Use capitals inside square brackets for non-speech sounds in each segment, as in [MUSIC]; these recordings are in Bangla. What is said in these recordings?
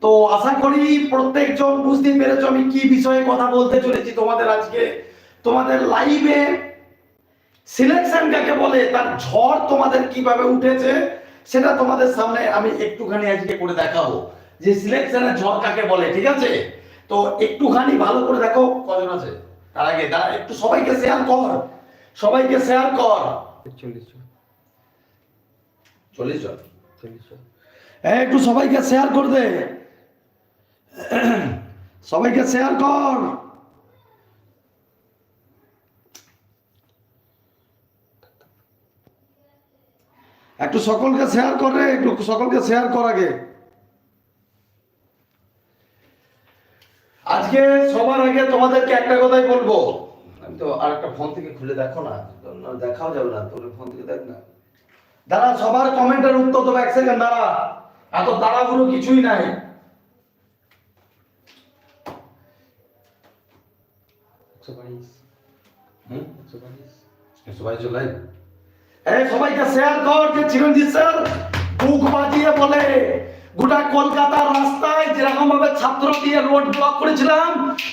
তো আশা করি প্রত্যেকজন বুঝতে পেরেছ আমি কি বিষয়ে কথা বলতে চলেছি তোমাদের আজকে। তোমাদের লাইভে সিলেকশন কাকে বলে তার ঝড় তোমাদের কীভাবে উঠেছে সেটা তোমাদের সামনে আমি একটুখানি আজকে করে দেখাবো। যে সিলেকশনের ঝড় কাকে বলে ঠিক আছে? তো একটুখানি ভালো করে দেখো কজন আছে? তার আগে দাঁড়া একটু সবাইকে শেয়ার কর। সবাইকে শেয়ার কর। চল্লিশ চল্লিশ জন? চল্লিশ জন। এই, একটু সবাইকে শেয়ার করে দে। [CLEARS THROAT] সবাইকে শেয়ার কর। একটু সকলকে শেয়ার করে একটু সকলকে শেয়ার কর আগে। আজকে সবার আগে তোমাদেরকে একটা কথাই বলব। আমি তো আর একটা ফোন থেকে খুলে দেখো না দেখাও যাবে না তোর ফোন থেকে দেখ না। দাঁড়া, সবার কমেন্টের উত্তর তো এক সেকেন্ড দাঁড়া। এত তাড়াহুড়ো কিছুই নাই। একশো বাইশ। হুম? একশো বাইশ। সবাই চলে এই সবাইকে শেয়ার কর যে চিরঞ্জিত স্যার বুক বাজিয়ে বলে গোটা কলকাতার রাস্তায় যেরকম ভাবে ছাত্র দিয়ে রোড ব্লক করেছিলাম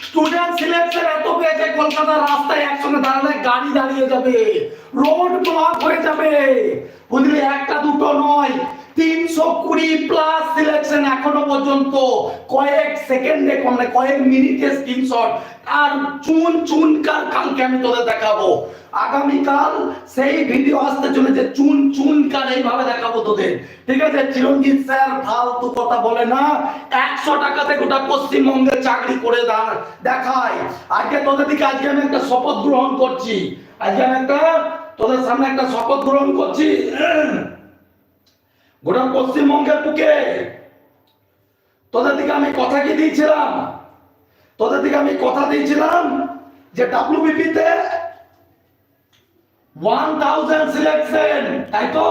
স্টুডেন্ট সিলেকশন এত পেয়েছে কলকাতার রাস্তায় একসঙ্গে দাঁড়ালে গাড়ি দাঁড়িয়ে যাবে রোড ব্লক হয়ে যাবে। বুঝলি একটা দুটো নয় তিনশো কুড়ি প্লাস সিলেকশন এখনও পর্যন্ত। কয়েক সেকেন্ডে মানে কয়েক মিনিটে স্ক্রিনশট আর চুন চুন কার, কালকে আমি তোদের দেখাবো। আগামীকাল সেই ভিডিও আসতে চলেছে, চুন চুন কার, এইভাবে দেখাবো তোদের। ঠিক আছে, চিরঞ্জিত স্যার ফালতু কথা বলে না। একশো টাকাতে গোটা পশ্চিমবঙ্গে চাকরি করে দেখায়। আজকে তোদের দিকে, আজকে আমি একটা শপথ গ্রহণ করছি। আজকে আমি একটা তোদের সামনে একটা শপথ গ্রহণ করছি। গোটা পশ্চিমবঙ্গের বুকে। তোদের দিকে আমি কথা কি দিয়েছিলাম? তোদের দিকে আমি কথা দিয়েছিলাম যে ডাব্লিউবিপি তে ওয়ান থাউজেন্ড সিলেকশন তাই তো?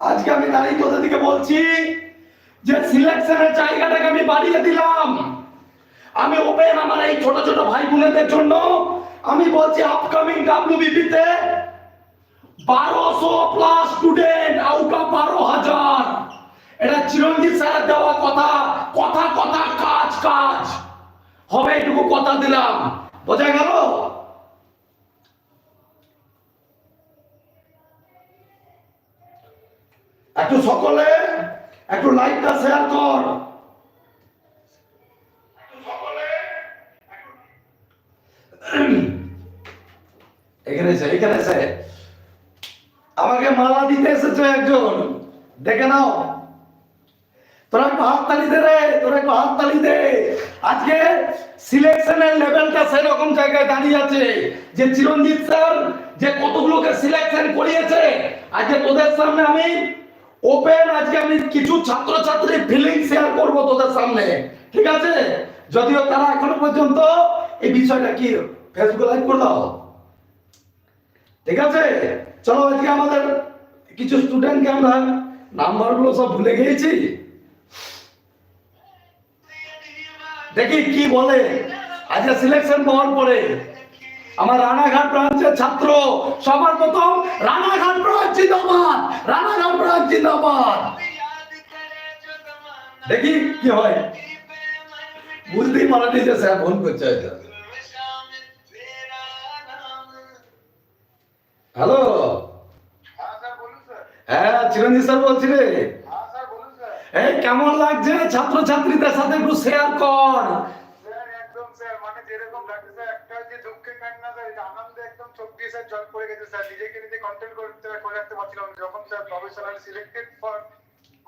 আজকে আমি দাঁড়িয়ে তোদের দিকে বলছি যে সিলেকশনের জায়গাটাকে আমি বাড়িয়ে দিলাম। আমি ওপেন আমার এই ছোট ছোট ভাই বোনেদের জন্য আমি বলছি আপকামিং ডাব্লিউবিপি তে বারোশো প্লাস স্টুডেন্ট আউট বারো হাজার এটা চিরঞ্জিত স্যার দেওয়া কথা। কথা কথা, কাজ কাজ। হবে এটুকু কথা দিলাম। বোঝা গেল? একটু সকলে, একটু লাইকটা শেয়ার কর। এখানে এখানে মালা দিতে এসেছে একজন। দেখে নাও। তোরা একটু হাততালি দে রে, তোরা একটু হাততালি দে। আজকে সিলেকশনের লেভেলটা সেরকম জায়গায় দাঁড়িয়ে আছে যে চিরঞ্জিত স্যার যে কতগুলোকে সিলেকশন করিয়েছে। আজকে তোদের সামনে আমি ওপেন আজকে আমি কিছু ছাত্রছাত্রী ফিলিং শেয়ার করব তোদের সামনে। ঠিক আছে? যদিও তারা এখনও পর্যন্ত এই বিষয়টা কি ফেসবুকে লাইভ করে ঠিক আছে? চলো আজকে আমাদের কিছু স্টুডেন্টকে আমরা নাম্বারগুলো সব ভুলে গিয়েছি। দেখি কি বলে। আজকে সিলেকশন পাওয়ার পরে আমার রানাঘাট ব্রাঞ্চের ছাত্র, সবার প্রথম রানাঘাট ব্রাঞ্চ জিন্দাবাদ, রানাঘাট ব্রাঞ্চ জিন্দাবাদ। দেখি কি হয়। বুঝতেই পারেনি যে স্যার ফোন করছে হ্যালো? হ্যাঁ হ্যাঁ চিরঞ্জিত স্যার বলছি রে। হ্যাঁ এই কেমন লাগছে ছাত্র ছাত্রীদের সাথে একটু শেয়ার কর?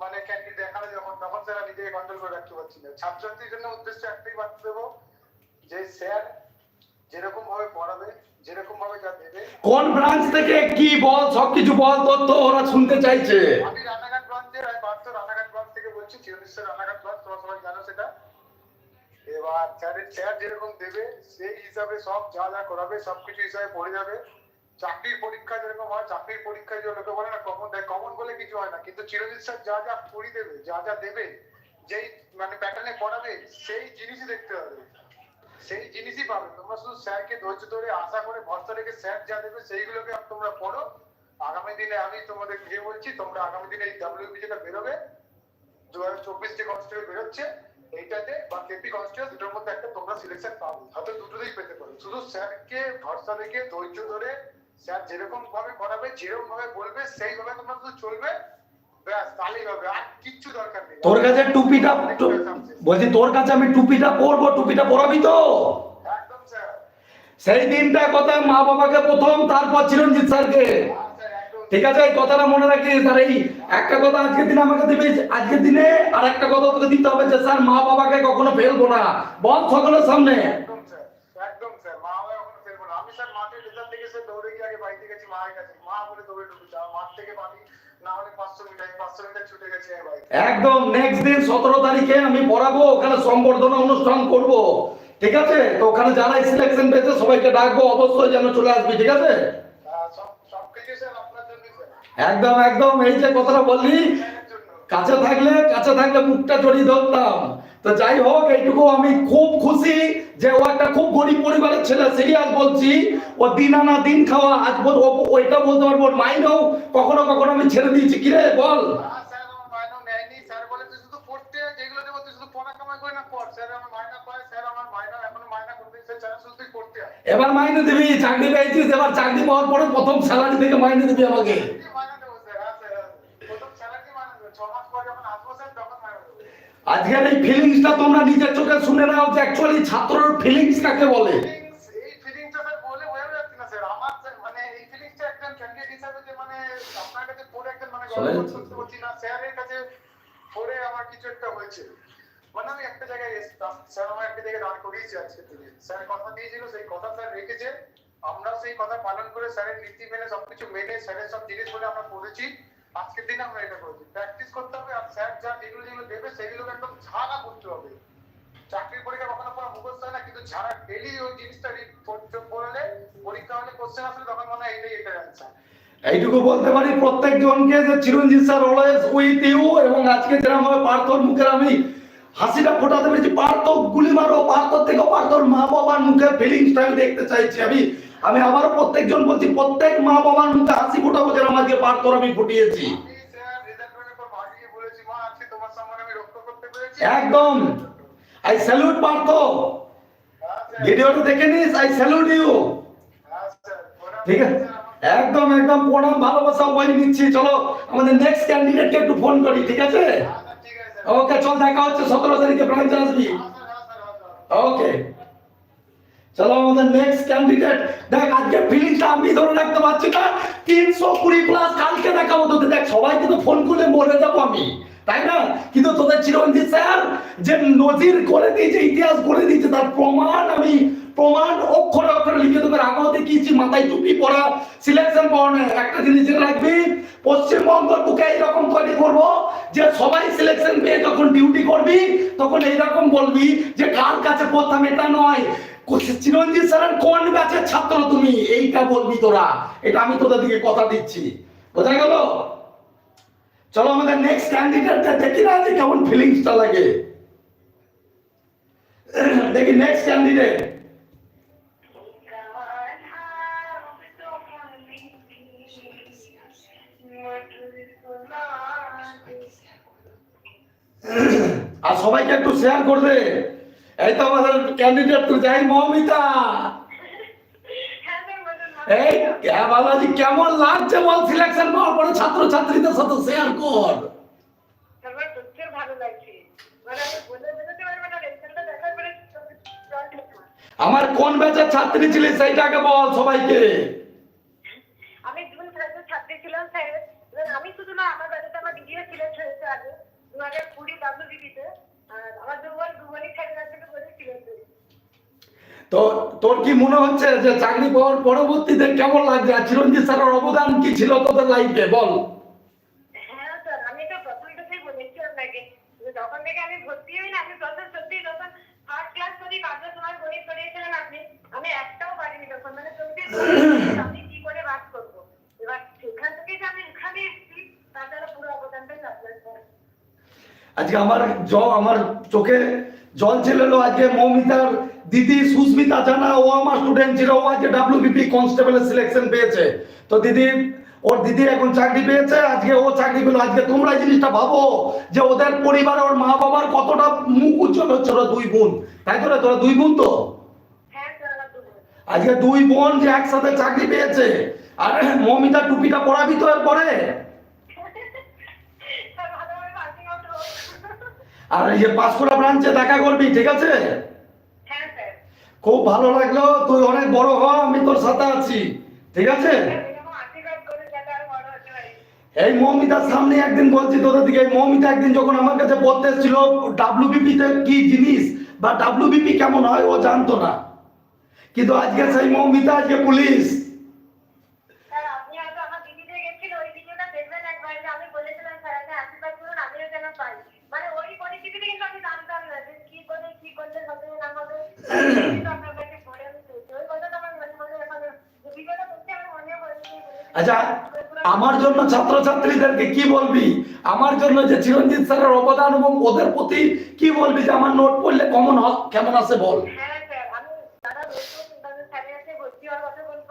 মানে যখন মানে তখন স্যার নিজেকে কন্ট্রোল করে রাখতে পারছি না। ছাত্রছাত্রীর জন্য উদ্দেশ্য একটাই বার্তা দেবো যে স্যার যেরকম ভাবে পড়াবে কোন ব্রাঞ্চ থেকে কি বল সবকিছু বল তথ্য ওরা শুনতে চাইছে? আমি রানাঘাট ব্রাঞ্চের আমি পার্থ রানাঘাট ব্রাঞ্চ থেকে বলছি চিরনিশ্চয় রানাঘাট ব্রাঞ্চ তোমরা সবাই জানো সেটা। এবার স্যারের স্যার যেরকম দেবে সেই হিসাবে সব যা যা করাবে সবকিছু হিসাবে পড়ে যাবে। চাকরির পরীক্ষা যেরকম হয় চাকরির পরীক্ষায় যে লোকে বলে না কমন দেয় কমন বলে কিছু হয় না। কিন্তু চিরজিৎ স্যার যা যা পড়ি দেবে যা যা দেবে যেই মানে প্যাটার্নে পড়াবে সেই জিনিসই দেখতে হবে। সেই জিনিসই পাবে। তোমরা শুধু স্যারকে ধৈর্য ধরে আশা করে ভরসা রেখে স্যার যা দেবে সেইগুলোকে তোমরা পড়ো। আগামী দিনে আমি তোমাদের গিয়ে বলছি, তোমরা আগামী দিনে এই ডাব্লিউপি যেটা বেরোবে। দু হাজার চব্বিশ যে কনস্টেবল বেরোচ্ছে, এইটাতে বা কেপি কনস্টেবল দুটোর মধ্যে একটা তোমরা সিলেকশন পাবে। হয়তো দুটোতেই পেতে পারো। শুধু স্যারকে ভরসা রেখে ধৈর্য ধরে স্যার যেরকম ভাবে করাবে যেরকম ভাবে বলবে, সেইভাবে তোমরা শুধু চলবে। তোর কাছে টুপিটা বলছি তোর কাছে আমি টুপিটা পরবো টুপিটা পরাবি তো? সেই দিনটা কথা মা বাবাকে প্রথম তারপর চিরঞ্জিত স্যারকে। হ্যাঁ স্যার ঠিক আছে এই কথাটা মনে রাখিস আর এই একটা কথা আজকের দিনে আমাকে দিবি আজকের দিনে আর একটা কথা তোকে দিতে হবে যে স্যার মা বাবাকে কখনো ফেলব না। বল সকলের সামনে। স্যার। স্যার। মা বাবা এখনও ফেলব না। আমি স্যার মাঠে রেজাল্ট থেকে স্যার দৌড়ে গিয়ে আগে বাড়িতে গেছি মায়ের কাছে মা বলে দৌড়ে ঢুকেছে আমার মাঠ থেকে পানি একদম নেক্সট দিন সতেরো তারিখে আমি পড়াবো ওখানে সংবর্ধনা অনুষ্ঠান করব। ঠিক আছে? তো ওখানে যারা সিলেকশন পেয়েছে সবাইকে ডাকবো অবশ্যই যেন চলে আসবি ঠিক আছে? একদম একদম এই যে কথাটা বললি কাছে থাকলে কাছে থাকলে মুখটা জড়িয়ে ধরতাম। তো যাই হোক এইটুকু আমি খুব খুশি যে ও একটা খুব গরিব পরিবারের ছেলে সিরিয়াস বলছি। ও দিন আনা দিন খাওয়া আজ বল ওইটা বলতে পারব ওর মাইনেও কখনো কখনো আমি ছেড়ে দিয়েছি। কিরে বল এবার মাইনে দিবি চাকরি পেয়েছিস এবার চাকরি পাওয়ার পরে প্রথম স্যালারি থেকে মাইনে দিবি আমাকে। হ্যাঁ। প্রথম স্যালারি দেবো। ছ মাস পর যখন আসব স্যার তখন আজকের এই ফিলিংসটা তোমরা নিজের চোখে শুনে নাও যে অ্যাকচুয়ালি ছাত্রের ফিলিংস কাকে বলে? আমার মানে মানে মানে আমার মানে আমি একটা জায়গায় এসেছিলাম স্যার আমার একটা জায়গায় দাঁড় করিয়েছে আজকে দিনে স্যার কথা দিয়েছিল সেই কথা স্যার রেখেছে। আমরাও সেই কথা পালন করে স্যারের নীতি মেনে সবকিছু মেনে স্যারের সব জিনিস বলে আমরা পড়েছি। আজকের দিনে আমরা এটা করেছি। প্র্যাকটিস করতে হবে আর স্যার যা যেগুলো যেগুলো দেবে, সেগুলোকে একদম ঝাড়া করতে হবে। চাকরির পরীক্ষা কখনো পড়া মুখস্থ হয় না, কিন্তু যারা ডেলি ওই জিনিসটা পড়লে পরীক্ষা হলে কোশ্চেন আসলে তখন মনে হয় এটাই এটার অ্যান্সার এইটুকু বলতে পারি প্রত্যেক জনকে যে Chiranjit sir always with you এবং আজকে যেরকম ভাবে পার্থর মুখের আমি হাসিটা ফোটাতে পেরেছি পার্থ গুলি মারো, পার্থর থেকে পার্থর মা বাবার মুখের ফিলিংসটা আমি দেখতে চাইছি। আমি আমি আবারও প্রত্যেকজন বলছি প্রত্যেক মা বাবার মুখে হাসি ফোটাবো যেরকম আজকে পার্থর আমি ফুটিয়েছি। আমি স্যার রেজাল্টের পর সামনে আমি পেরেছি। একদম। I salute Partha. হ্যাঁ ভিডিওটা দেখে নিস আই স্যালুট ইউ হ্যাঁ স্যার ওরা ঠিক আছে? একদম একদম প্রণাম ভালোবাসা ওয়াই নিচ্ছি। চলো আমাদের নেক্সট ক্যান্ডিডেটকে একটু ফোন করি ঠিক আছে? হ্যাঁ ওকে চল দেখা হচ্ছে সতেরো তারিখে ব্রাঞ্চ আসবি। হ্যাঁ হ্যাঁ হ্যাঁ ওকে চলো আমাদের নেক্সট ক্যান্ডিডেট দেখ, আজকে ফিলিংটা আমি ধরে রাখতে পারছি না। তিনশো কুড়ি প্লাস কালকে দেখাবো তোদের। দেখ, সবাই কিন্তু ফোন করলে মরে যাব আমি। তাই না? কিন্তু তোদের চিরঞ্জিত স্যার যে নজির করে দিয়েছে, ইতিহাস করে দিয়েছে, তার প্রমাণ আমি প্রমাণ অক্ষরে অক্ষরে লিখে তোদের আগেও দেখিয়েছি মাথায় টুপি পরা সিলেকশন নেই একটা জিনিস জেনে রাখবি, পশ্চিমবঙ্গের বুকে এইরকম তৈরি করব যে সবাই সিলেকশন পেয়ে যখন ডিউটি করবি, তখন এইরকম বলবি যে কার কাছে পড়তাম এটা নয়। চিরঞ্জিত স্যারের কোন ব্যাচের ছাত্র তুমি? এইটা বলবি তোরা। এটা আমি তোদের দিকে কথা দিচ্ছি। বোঝা গেল? চলো আমাদের নেক্সট ক্যান্ডিডেটটা দেখি না যে কেমন ফিলিংসটা লাগে। দেখি নেক্সট ক্যান্ডিডেট আর সবাইকে একটু শেয়ার করবে। এই তো আমাদের ক্যান্ডিডেট তো যাই মৌমিতা। এই বাবাজি কেমন লাগছে বল সিলেকশন পাওয়ার পরে ছাত্র ছাত্রীদের সাথে শেয়ার কর। আমার মানে। আমার কোন ব্যাচের ছাত্রী ছিলি সেইটাকে বল সবাইকে। আমি জুন ক্লাসের ছাত্রী ছিলাম স্যার। আমি শুধু না আমার বাড়িতে আমার দিদিও সিলেক্ট হয়েছে আগে। দু হাজার কুড়ি ডাব্লিউবিপিতে আমার দুবার দুবারই স্যারের কাছ থেকে বলে সিলেক্ট হয়েছে তো তোর কি মনে হচ্ছে যে চাকরি পাওয়ার পরবর্তীতে কেমন লাগছে আর চিরঞ্জিত স্যারের অবদান কি ছিল তোদের লাইফে বল। হ্যাঁ স্যার আমি তো প্রথম থেকেই বলেছি আপনাকে যখন থেকে আমি ভর্তি হই না আমি প্রথম সত্যি যখন থার্ড ক্লাস করি কাজের সময় গণিত করিয়েছিলেন আপনি আমি একটাও পারিনি তখন। মানে চলতে আমি কি করে বাস করব এবার সেখান থেকে যে আমি এখানে এসেছি তার দ্বারা পুরো অবদানটাই আপনার স্যার আজকে আমার জ আমার চোখে জল ছিল আজকে মৌমিতার দিদি সুস্মিতা জানা ও আমার স্টুডেন্ট ছিল ও আজকে ডাব্লিউবিপি কনস্টেবলের সিলেকশন পেয়েছে। তো দিদি ওর দিদি এখন চাকরি পেয়েছে আজকে ও চাকরি পেল। আজকে তোমরা এই জিনিসটা ভাবো যে ওদের পরিবারে ওর মা বাবার কতটা মুখ উজ্জ্বল হচ্ছে ওরা দুই বোন। তাই তো রে? তোরা দুই বোন তো? হ্যাঁ আজকে দুই বোন যে একসাথে চাকরি পেয়েছে। আর মমিতা টুপিটা পরাবি তো এরপরে স্যার ভালোভাবে পাসিং আউট হোক আর এই যে পাঁচকুড়া ব্রাঞ্চে দেখা করবি ঠিক আছে? হ্যাঁ খুব ভালো লাগল তুই অনেক বড় হ আমি তোর সাথে আছি ঠিক আছে? পারি। এই মৌমিতার সামনে একদিন বলছি তোদের দিকে এই মৌমিতা একদিন যখন আমার কাছে পড়তে এসেছিল ডাব্লিউবিপি তে কি জিনিস বা ডাব্লিউবিপি কেমন হয় ও জানতো না। কিন্তু আজকে সেই মৌমিতা আজকে পুলিশ স্যার আপনি হয়তো আমার দিদিতে গেছিল ওই ভিডিওটা দেখবেন একবার যে আমি বলেছিলাম স্যার আপনি আশীর্বাদ করুন আমিও যেন পাই মানে ওই পরিস্থিতিতে কিন্তু আমি জানতাম না যে কি করে কি করলে হবে না হবে কিন্তু আপনার কাছে পরে আমি পেয়েছি ওই কথাটা আমার মনে মনে এখন ভিডিওটা দেখতে আমার মনে পড়েছে আচ্ছা আমার জন্য ছাত্রছাত্রীদেরকে কি বলবি? আমার জন্য যে চিরঞ্জিত স্যারের অবদান এবং ওদের প্রতি কি বলবি যে আমার নোট পড়লে কমন কেমন আছে বল? হ্যাঁ স্যার আমি দাদা নতুন দাদা স্যারের কাছে ভর্তি হওয়ার কথা বলব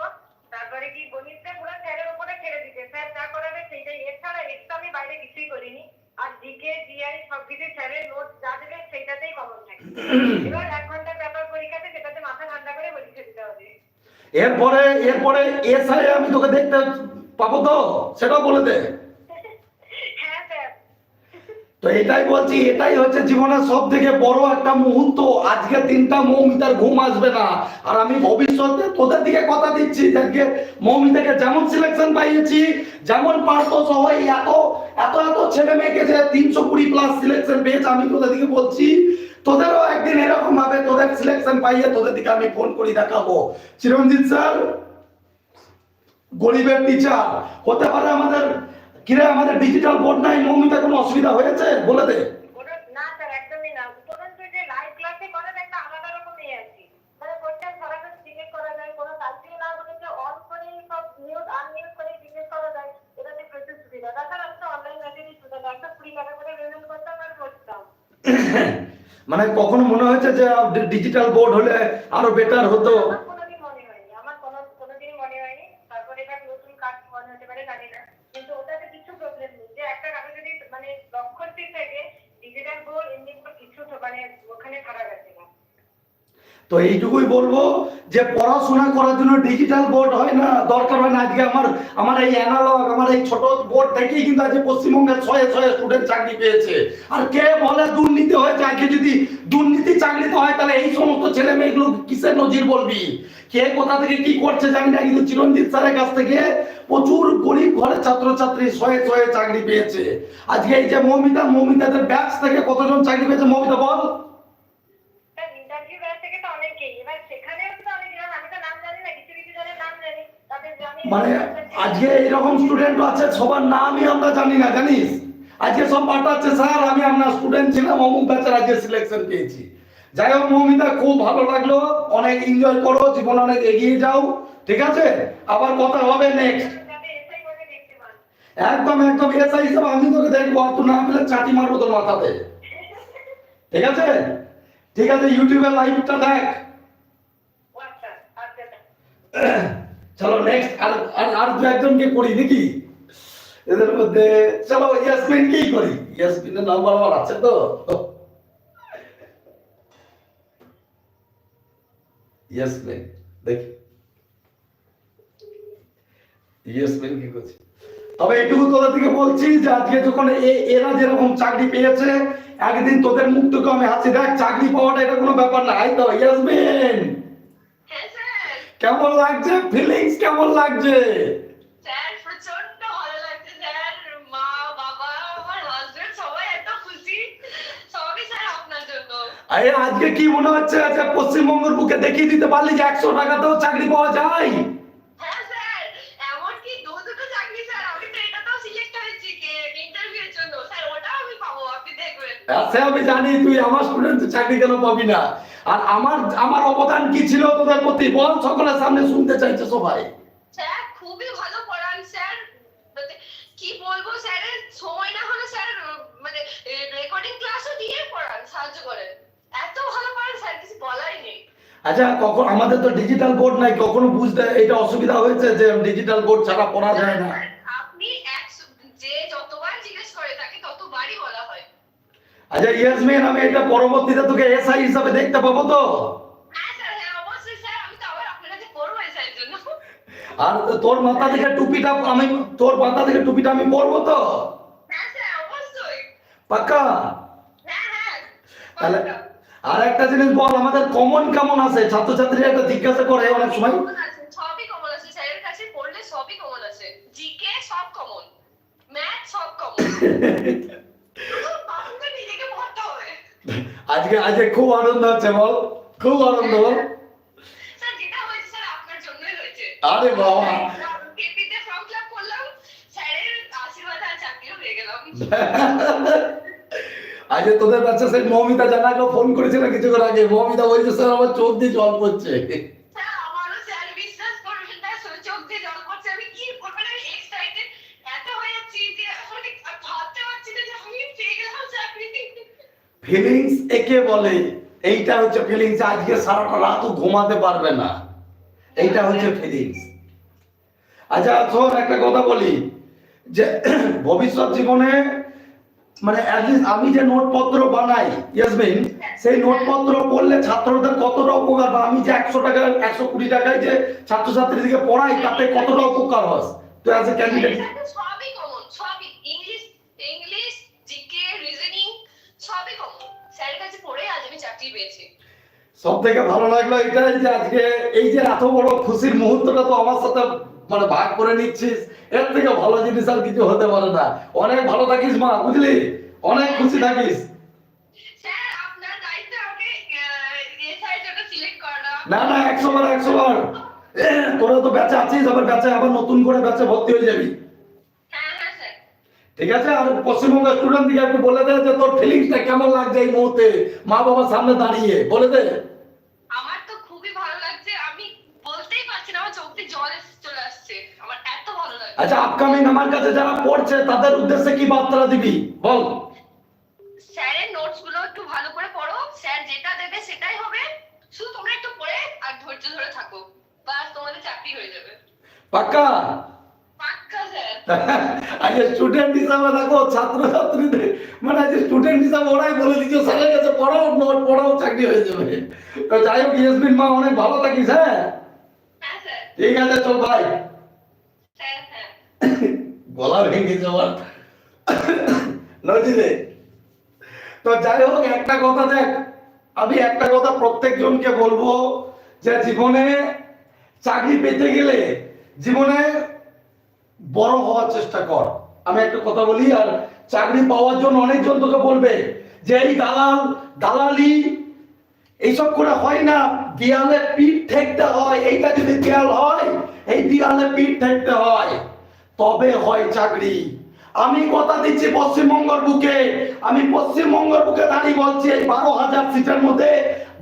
তারপরে কি গণিতটা পুরো স্যারের উপরে ছেড়ে দিতে স্যার যা করাবে সেইটাই এছাড়া এক্সট্রা আমি বাইরে কিছুই করিনি আর জিকে জিআই সব কিছু স্যারের নোট যা দেবে সেইটাতেই কমন থাকে এবার এক ঘণ্টার ব্যাপার পরীক্ষাতে সেটাতে মাথা ঠান্ডা করে পরীক্ষা দিতে হবে এরপরে এরপরে এসআই আমি তোকে দেখতে পাবো তো সেটাও বলে দে। হ্যাঁ তো এটাই বলছি এটাই হচ্ছে জীবনের সব থেকে বড় একটা মুহূর্ত। আজকে তিনটা মৌমিতার ঘুম আসবে না। আর আমি ভবিষ্যতে তোদের দিকে কথা দিচ্ছি আজকে মৌমিতাকে যেমন সিলেকশন পাইয়েছি যেমন পারতো সবাই এত এত এত ছেলে মেয়েকে যে তিনশো কুড়ি প্লাস সিলেকশন পেয়েছে আমি তোদের দিকে বলছি তোদেরও একদিন এরকম ভাবে তোদের সিলেকশন পাইয়ে তোদের দিকে আমি ফোন করি দেখাবো। চিরঞ্জিত স্যার গরিবের টিচার হতে পারে আমাদের কিরে আমাদের ডিজিটাল বোর্ড নাই মৌমিতা কোনো অসুবিধা হয়েছে? বলে দে। মানে মানে কখনো মনে হয়েছে যে ডিজিটাল বোর্ড হলে আরও বেটার হতো আমার কোনোদিন মনে হয়নি আমার কোনো কোনোদিনই মনে হয়নি তারপরে এটা নতুন কাজ মনে জানি না। কিন্তু ওটাতে কিছু প্রবলেম নেই। যে একটা গাড়ি যদি মানে লক্ষ্য ঠিক থাকে ডিজিটাল গোল এমনি কিছু মানে ওখানে খারাপ না তো এইটুকুই বলব যে পড়াশোনা করার জন্য ডিজিটাল বোর্ড হয় না, দরকার হয় না। আজকে আমার আমার এই অ্যানালগ আমার এই ছোট বোর্ড থেকেই কিন্তু আজকে পশ্চিমবঙ্গের ছয়ে ছয়ে স্টুডেন্ট চাকরি পেয়েছে। আর কে বলে দুর্নীতি হয়েছে? আজকে যদি দুর্নীতি চাকরিতে হয়, তাহলে এই সমস্ত ছেলে মেয়েগুলো কিসের নজির বলবি? কে কোথা থেকে কি করছে জানি না, কিন্তু চিরঞ্জিত স্যারের কাছ থেকে প্রচুর গরিব ঘরের ছাত্রছাত্রী শয়ে শয়ে চাকরি পেয়েছে। আজকে এই যে মৌমিতা, মৌমিতাদের ব্যাচ থেকে কতজন চাকরি পেয়েছে? মৌমিতা বল স্যার ইন্টারভিউ ব্যাচ থেকে তো অনেকেই এবার সেখানেও তো অনেক জন আমি তো নাম জানি না কিছু কিছু জনের নাম জানি তাদের জানি মানে আজকে এরকম স্টুডেন্ট আছে সবার নামই আমরা জানি না জানিস? আজকে সব পাঠাচ্ছে স্যার আমি আপনার স্টুডেন্ট ছিলাম অমুক ব্যাচের আজকে সিলেকশন পেয়েছি। যাই হোক মৌমিতা খুব ভালো লাগল। অনেক এনজয় করো জীবন অনেক এগিয়ে যাও ঠিক আছে? আবার কথা হবে নেক্সট একদম একদম এসআই হিসাবে আমি তোকে দেখব আর তুই না পেলে চাটি মারবো তোর মাথাতে। ঠিক আছে? ঠিক আছে ইউটিউবে লাইভটা দেখ। আচ্ছা আচ্ছা [COUGHS] চলো নেক্সট আর আর দু একজনকে করি এদের মধ্যে, চলো ইয়াসমিন কি করি। ইয়াসমিনের নাম্বার আমার আছে তো। ইয়াসমিন, দেখি। তবে এটুকু তোদের দিকে বলছি যে আজকে যখন এরা যেরকম চাকরি পেয়েছে, একদিন তোদের মুখ থেকে আমি দেখ, চাকরি পাওয়াটা এটা কোনো ব্যাপার না। তো, ইয়াসমিন! কেমন লাগছে? ফিলিংস কেমন লাগছে? স্যার প্রচণ্ড ভালো লাগছে স্যার। মা বাবা আমার হাজবেন্ড সবাই এত খুশি। সবই স্যার আপনার জন্য। আরে আজকে কি মনে হচ্ছে? যে পশ্চিমবঙ্গের বুকে দেখিয়ে দিতে পারলি যে একশো টাকাতেও চাকরি পাওয়া যায়? হ্যাঁ সে আমি জানি তুই আমার স্টুডেন্ট চাকরি কেন পাবি না? আর আমার আমার অবদান কি ছিল তোদের প্রতি? বল সকলের সামনে শুনতে চাইছে সবাই। স্যার খুবই ভালো পড়ান স্যার। মানে কি বলব স্যারের সময় না হলে স্যার মানে রেকর্ডিং ক্লাসও দিয়ে পড়ান সাহায্য করেন। এত ভালো পড়ান স্যার কিছু বলাই নেই। আচ্ছা কখন আমাদের তো ডিজিটাল বোর্ড নাই কখনো বুঝতে এটা অসুবিধা হয়েছে যে ডিজিটাল বোর্ড ছাড়া পড়া যায় না? আচ্ছা ইয়াসমিন আমি এটা পরবর্তীতে তোকে এসআই হিসাবে দেখতে পাবো তো। আর তোর মাথা থেকে টুপিটা আমি তোর মাথা থেকে টুপিটা আমি পরবো তো। পাক্কা? তাহলে আর একটা জিনিস বল আমাদের কমন কেমন আছে? ছাত্রছাত্রীরা একটা জিজ্ঞাসা করে অনেক সময়। সবই কমন আছে। স্যারের কাছে পড়লে সবই কমন আছে জিকে সব কমন ম্যাথ সব কমন [LAUGHS] বাবুকে নিজেকে পড়তে হবে আজকে আজকে খুব আনন্দ হচ্ছে বল। খুব আনন্দ বল। আরে বাবা। আজকে তোদের কাছে সেই মৌমিতা জানাকে ফোন করেছিল কিছুক্ষণ আগে। মমিতা বলছে স্যার আমার চোখ দিয়ে জল পড়ছে স্যার আমারও স্যার বিশ্বাস করবেন না সো- চোখ দিয়ে জল পড়ছে আমি কি করব না এক্সাইটেড এত হয়ে যাচ্ছি যে আমি আর ভাবতে পারছি না যে আমি পেয়ে গেলাম চাকরি ফিলিংস একে বলে, এইটা হচ্ছে ফিলিংস আজকে সারাটা রাতও ঘুমাতে পারবে না। এইটা হচ্ছে ফিলিংস আচ্ছা শোন, একটা কথা বলি, যে ভবিষ্যৎ জীবনে মানে আমি যে নোটপত্র বানাই, ইয়াসমিন, সেই নোটপত্র পড়লে ছাত্রদের কতটা উপকার বা আমি যে একশো টাকা, একশো কুড়ি টাকায় যে ছাত্রছাত্রীদেরকে পড়াই, তাতে কতটা উপকার হয়? তো অ্যাজ এ ক্যান্ডিডেট সব থেকে ভালো লাগল এটাই যে আজকে এই যে এত বড় খুশির মুহূর্তটা তো আমার সাথে মানে ভাগ করে নিচ্ছিস এর থেকে ভালো জিনিস আর কিছু হতে পারে না। অনেক ভালো থাকিস মা বুঝলি? অনেক খুশি থাকিস। না না একশো বার একশো বার। তোরা তো ব্যাচে আছিস আবার বেঁচে আবার নতুন করে বেঁচে ভর্তি হয়ে যাবি। ঠিক আছে? আর পশ্চিমবঙ্গের স্টুডেন্ট দিকে একটু বলে দে যে তোর ফিলিংসটা কেমন লাগছে এই মুহূর্তে? মা বাবার সামনে দাঁড়িয়ে বলে দে। আমার তো খুবই ভালো লাগছে। আমি বলতেই পারছি না আমার চোখ দিয়ে জল চলে আসছে। আমার এত ভালো লাগছে। আচ্ছা আপকামিং আমার কাছে যারা পড়ছে তাদের উদ্দেশ্যে কি বার্তা দিবি? বল। স্যারের নোটসগুলো একটু ভালো করে পড়ো। স্যার যেটা দেবে সেটাই হবে। শুধু তোমরা একটু পড়ে আর ধৈর্য ধরে থাকো। বাস তোমাদের চাকরি হয়ে যাবে। পাক্কা? আজকে স্টুডেন্ট হিসাবে দেখো ছাত্র ছাত্রীদের মানে আজকে স্টুডেন্ট হিসাবে ওরাই বলে দিচ্ছে স্যারের কাছে পড়াও নোট পড়াও চাকরি হয়ে যাবে। তো যাই হোক ইয়াসমিন মা অনেক ভালো থাকিস হ্যাঁ? হ্যাঁ ঠিক আছে চল ভাই হ্যাঁ গলা ভেঙে যাওয়ার। নজিরে। তো যাই হোক একটা কথা দেখ আমি একটা কথা প্রত্যেকজনকে বলব যে জীবনে চাকরি পেতে গেলে জীবনে বড় হওয়ার চেষ্টা কর। আমি একটা কথা বলি, আর চাকরি পাওয়ার জন্য অনেকজন তোকে বলবে যে, এই দালাল, দালালি, এইসব করে হয় না। দেয়ালে পিঠ ঠেকতে হয়, এইটা যদি দেয়াল হয়, এই দেয়ালে পিঠ ঠেকতে হয়। তবে হয় চাকরি। আমি কথা দিচ্ছি পশ্চিমবঙ্গের বুকে। আমি পশ্চিমবঙ্গের বুকে দাঁড়িয়ে বলছি, এই বারো হাজার সিটের মধ্যে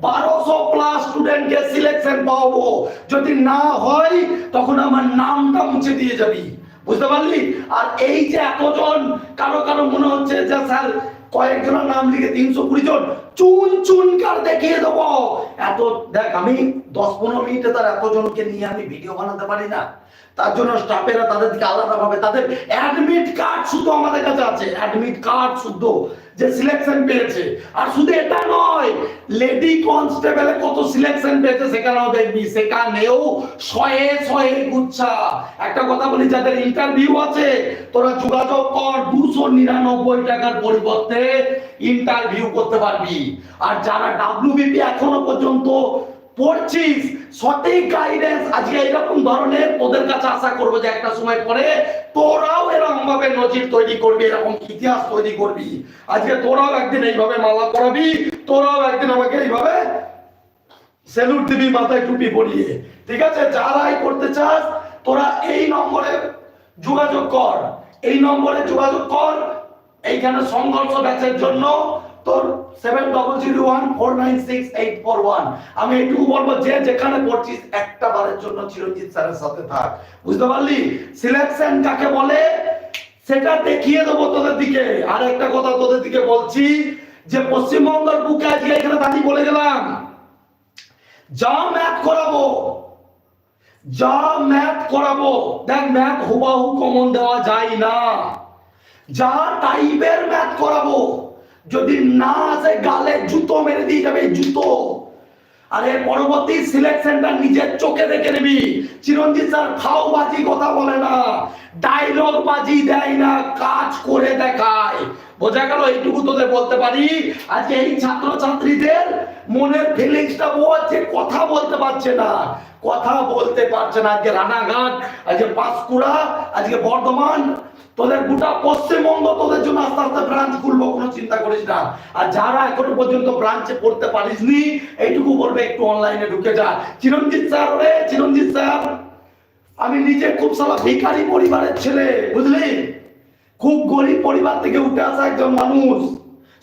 বারোশো প্লাস স্টুডেন্টকে সিলেকশন পাবো যদি না হয়, তখন আমার নামটা মুছে দিয়ে যাবি। বুঝতে পারলি? আর এই যে এতজন, কারও কারও মনে হচ্ছে যে, স্যার, কয়েকজনের নাম লিখে তিনশো কুড়ি জন চুন চুন কার দেখিয়ে দেবো? এত দেখ, আমি দশ পনেরো মিনিটে তার এতজনকে নিয়ে আমি ভিডিও বানাতে পারি না। তার জন্য স্টাফেরা তাদেরকে আলাদা ভাবে তাদের অ্যাডমিট কার্ড শুধু আমাদের কাছে আছে। অ্যাডমিট কার্ড শুদ্ধ যে সিলেকশন পেয়েছে। আর শুধু এটা নয় লেডি কনস্টেবলে কত সিলেকশন পেয়েছে সেখানেও দেখবি। সেখানেও শয়ে শয়ে গুচ্ছা। একটা কথা বলি, যাদের ইন্টারভিউ আছে, তোরা যোগাযোগ কর দুশো নিরানব্বই টাকার পরিবর্তে ইন্টারভিউ করতে পারবি। আর যারা ডাব্লিউবিপি এখনও পর্যন্ত পড়ছিস, সঠিক গাইডেন্স আজকে এরকম ধরনের তোদের কাছে আশা করব যে একটা সময় পরে তোরাও এরকম ভাবে নজির তৈরি করবি, এরকম ইতিহাস তৈরি করবি। আজকে তোরাও একদিন এইভাবে মালা পরাবি, তোরাও একদিন আমাকে এইভাবে সেলুট দিবি, মাথায় টুপি পরিয়ে। ঠিক আছে? যারাই করতে চাস, তোরা এই নম্বরে যোগাযোগ কর। এই নম্বরে যোগাযোগ কর, এইখানে সংঘর্ষ ব্যাচের জন্য তোর seven double zero one four nine six eight four one আমি এইটুকু বলব, যে যেখানে পড়ছিস, একটা বারের জন্য চিরঞ্জিত স্যারের সাথে থাক। বুঝতে পারলি? সিলেকশন কাকে বলে? সেটা দেখিয়ে দেবো তোদের দিকে। আর একটা কথা তোদের দিকে বলছি, যে পশ্চিমবঙ্গের বুকে আজকে এখানে দাঁড়িয়ে বলে গেলাম, যা ম্যাথ করাবো, যা ম্যাথ করাবো, দেখ ম্যাথ হুবাহু কমন দেওয়া যায় না। যা টাইপের ম্যাথ করাবো যদি না আসে, গালে জুতো মেরে দিয়ে যাবে জুতো। আর এর পরবর্তী সিলেকশনটা নিজের চোখে দেখে নিবি। চিরঞ্জিত স্যার খাও বাজি কথা বলে না। ডায়লগ বাজি দেয় না, কাজ করে দেখায়। বোঝা গেল এইটুকু তোদের বলতে পারি? আজকে এই ছাত্র ছাত্রীদের মনের ফিলিংসটা বোঝাচ্ছে কথা বলতে পারছে না। কথা বলতে পারছে না আজকে রানাঘাট, আজকে পাঁশকুড়া আজকে বর্ধমান। তোদের গোটা পশ্চিমবঙ্গ তোদের জন্য আস্তে আস্তে ব্রাঞ্চ খুলবো, কোনো চিন্তা করিস না। আর যারা এখনও পর্যন্ত ব্রাঞ্চে পড়তে পারিসনি, এইটুকু বলবে, একটু অনলাইনে ঢুকে যা। চিরঞ্জিত স্যার রে, চিরঞ্জিত স্যার, আমি নিজে খুব সালা ভিখারি পরিবারের ছেলে, বুঝলি? খুব গরিব পরিবার থেকে উঠে আসা একজন মানুষ।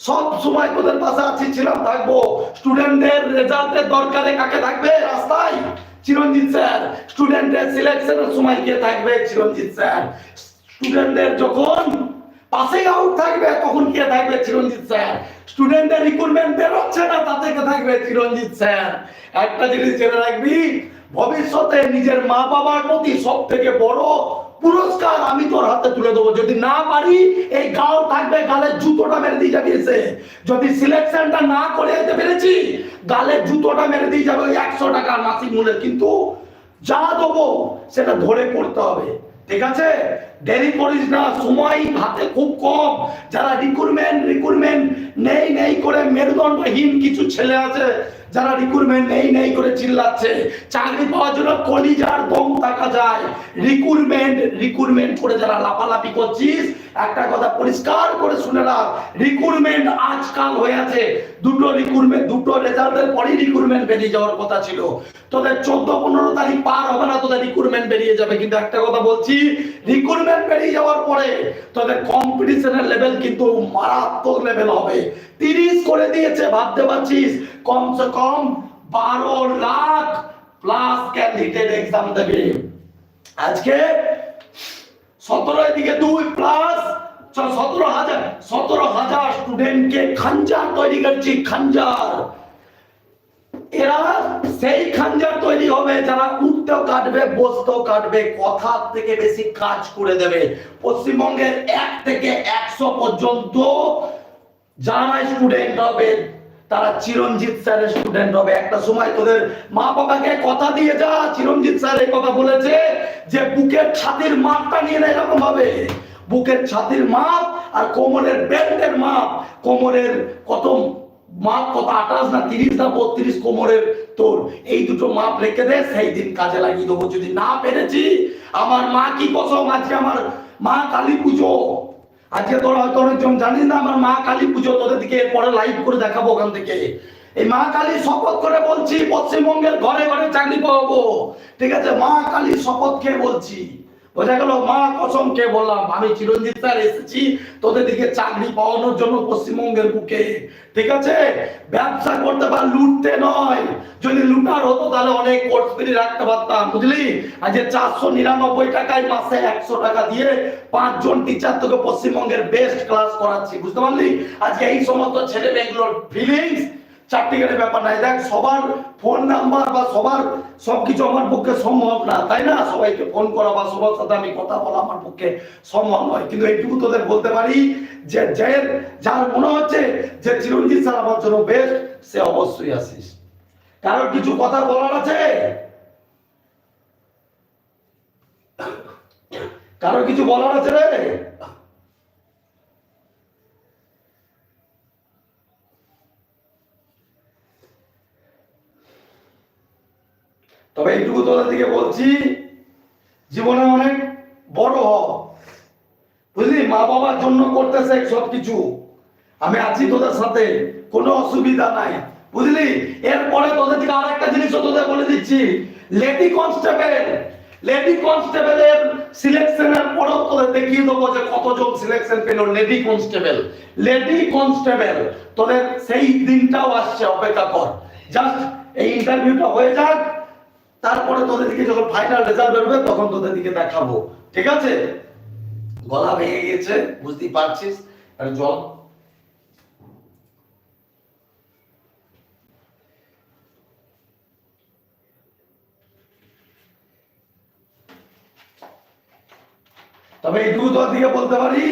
সব সময় তোদের পাশে আছি, ছিলাম, থাকব। স্টুডেন্টদের রেজাল্টের দরকারে কাকে থাকবে? রাস্তায়। চিরঞ্জিত স্যার স্টুডেন্টের সিলেকশনের সময় কে থাকবে চিরঞ্জিত স্যার? স্টুডেন্টদের যখন পাসিং আউট থাকবে, তখন কে থাকবে চিরঞ্জিত স্যার? স্টুডেন্টদের রিক্রুটমেন্ট বেরোচ্ছে না, তাতে কে থাকবে চিরঞ্জিত স্যার? একটা জিনিস জেনে রাখবি, ভবিষ্যতে নিজের মা বাবার প্রতি সব থেকে বড় পুরস্কার আমি তোর হাতে তুলে দেবো। যদি না পারি, এই গাও থাকবে, গালে জুতোটা মেরে দিয়ে যাবি এসে। যদি সিলেকশনটা না করে যেতে পেরেছি, গালে জুতোটা মেরে দিয়ে যাবে ওই একশো টাকা মাসিক মূল্যে কিন্তু যা দেবো, সেটা ধরে করতে হবে। ঠিক আছে? দেরি করিস না, সময় হাতে খুব কম। যারা রিক্রুটমেন্ট রিক্রুটমেন্ট নেই নেই করে মেরুদণ্ডহীন কিছু ছেলে আছে, যারা রিক্রুটমেন্ট নেই নেই করে চিল্লাচ্ছে। চাকরি পাওয়ার জন্য কলিজার দম থাকা যায়। রিক্রুটমেন্ট রিক্রুটমেন্ট করে যারা লাফালাফি করছিস একটা কথা পরিষ্কার করে শুনে রাখ। রিক্রুটমেন্ট আজকাল হয়ে আছে। দুটো রিক্রুটমেন্ট দুটো রেজাল্টের পরই রিক্রুটমেন্ট বেরিয়ে যাওয়ার কথা ছিল। তোদের চোদ্দ, পনেরো তারিখ পার হবে না, তোদের রিক্রুটমেন্ট বেরিয়ে যাবে। কিন্তু একটা কথা বলছি রিক্রুটমেন্ট বেরিয়ে যাওয়ার পরে তোদের কম্পিটিশনের লেভেল কিন্তু মারাত্মক লেভেল হবে। তিরিশ করে দিয়েছে, ভাবতে পারছিস? কমসে কম বারো লাখ প্লাস ক্যান্ডিডেট এক্সাম দেবে। আজকে সতেরো দিকে দুই প্লাস সতেরো হাজার সতেরো হাজার স্টুডেন্টকে খাঞ্জার তৈরি করছি, খাঞ্জার। এরা সেই খাঞ্জার তৈরি হবে যারা উঠতেও কাটবে, বসতেও কাটবে, কথার থেকে বেশি কাজ করে দেবে। পশ্চিমবঙ্গের এক থেকে একশো পর্যন্ত যারা স্টুডেন্ট হবে। তারা চিরঞ্জিত স্যারের স্টুডেন্ট হবে। একটা সময় তোদের মা বাবাকে কথা দিয়ে যা, চিরঞ্জিত স্যার এই কথা বলেছে যে বুকের ছাতির মাপটা নিয়ে নেয় এরকম হবে বুকের ছাতির মাপ আর কোমরের বেল্টের মাপ। কোমরের কত মাপ, কত আঠাশ না তিরিশ না বত্রিশ কোমরের তোর। এই দুটো মাপ রেখে দে, সেই দিন কাজে লাগিয়ে দেবো। যদি না পেরেছি, আমার মা কি কসম? আজকে আমার মা কালী পুজো। আজকে তোরা হয়তো অনেকজন জানিস না, আমার মা কালী পুজো তোদের দিকে এরপরে লাইভ করে দেখাবো ওখান থেকে। এই মা কালী শপথ করে বলছি, পশ্চিমবঙ্গের ঘরে ঘরে চাকরি পাবো। ঠিক আছে, মা কালী শপথ খেয়ে বলছি। বোঝা গেল, মা, কসম কে বললাম, আমি চিরঞ্জিত স্যার, এসেছি তোদের দিকে চাকরি পাওয়ানোর জন্য পশ্চিমবঙ্গের বুকে। ঠিক আছে? ব্যবসা করতে পার লুটতে নয়। যদি লুটার হতো, তাহলে অনেক কোর্স রাখতে পারতাম, বুঝলি? আজ চারশো নিরানব্বই টাকায় মাসে একশো টাকা দিয়ে পাঁচজন টিচার তোকে পশ্চিমবঙ্গের বেস্ট ক্লাস করাচ্ছি, বুঝতে পারলি? আজকে এই সমস্ত ছেলে মেয়েগুলোর ফিলিংস চারটিখানি ব্যাপার নাই। দেখ, সবার ফোন নাম্বার বা সবার সবকিছু আমার পক্ষে সম্ভব না, তাই না? সবাইকে ফোন করা বা সবার সাথে আমি কথা বলা আমার পক্ষে সম্ভব নয়। কিন্তু এইটুকু তোদের বলতে পারি যে যার যার মনে হচ্ছে যে চিরঞ্জিত স্যার আমার জন্য বেস্ট সে অবশ্যই আসিস। কারোর কিছু কথা বলার আছে? কারও কিছু বলার আছে রে? তবে এইটুকু তোদের দিকে বলছি, জীবনে অনেক বড় হ বুঝলি? মা বাবার জন্য করতেছে সব কিছু আমি আছি তোদের সাথে, কোনো অসুবিধা নাই। বুঝলি? এরপরে তোদের আর একটা জিনিসও তোদের বলে দিচ্ছি। লেডি কনস্টেবল লেডি কনস্টেবলের সিলেকশনের পরও তোদের দেখিয়ে দেবো যে কতজন সিলেকশন পেল লেডি কনস্টেবল লেডি কনস্টেবল তোদের সেই দিনটাও আসছে, অপেক্ষা কর। জাস্ট এই ইন্টারভিউটা হয়ে যাক। তারপরে তোদের দিকে যখন ফাইনাল রেজাল্ট বেরোবে, তখন তোদের দিকে দেখাবো। ঠিক আছে? গলা ভেঙে গেছে বুঝতেই পারছিস? আর জল। তবে এইটুকু তোর দিকে বলতে পারি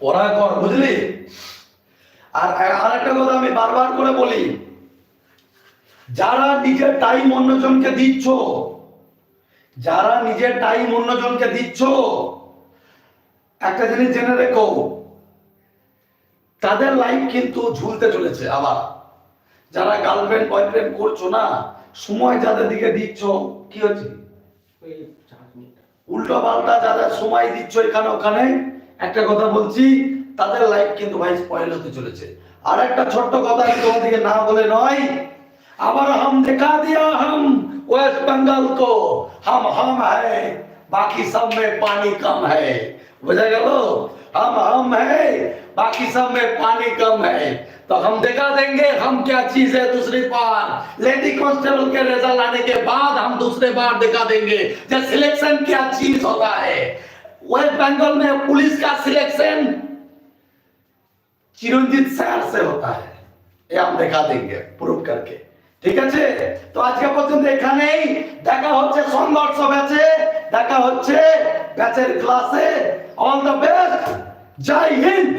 পড়া কর বুঝলি আর আরেকটা কথা আমি বারবার করে বলি, যারা নিজের টাইম অন্যজনকে দিচ্ছ, যারা নিজের টাইম অন্যজনকে দিচ্ছ, একটা জিনিস জেনে রেখো, তাদের লাইফ কিন্তু ঝুলতে চলেছে আবার। যারা গার্লফ্রেন্ড বয়ফ্রেন্ড করছ না, সময় যাদের দিকে দিচ্ছ, কি হচ্ছে? উল্টো পাল্টা যাদের সময় দিচ্ছ এখানে ওখানে, একটা কথা বলছি, তাদের লাইফ কিন্তু ভাই স্পয়েল হতে চলেছে। আর একটা ছোট্ট কথা আমি তোমাদেরকে না বলে নয় আবার হাম দেখা দিয়া হাম ওয়েস্ট বেঙ্গল को हम हम है बाकी सब में पानी कम है बुझा गया हम हम है बाकी सब में पानी कम है तो हम दिखा देंगे हम क्या चीज है दूसरी बार लेडी कांस्टेबल के रिजल्ट आने के बाद हम दूसरे बार दिखा देंगे जो सिलेक्शन क्या चीज होता है वेस्ट बंगाल में पुलिस का सिलेक्शन চিরঞ্জিত স্যার সে হতা है ये हम दिखा देंगे प्रूफ करके ঠিক আছে তো আজকে পর্যন্ত এখানেই দেখা হচ্ছে সংঘর্ষ ব্যাচে দেখা হচ্ছে ব্যাচের ক্লাসে all the best Jai Hind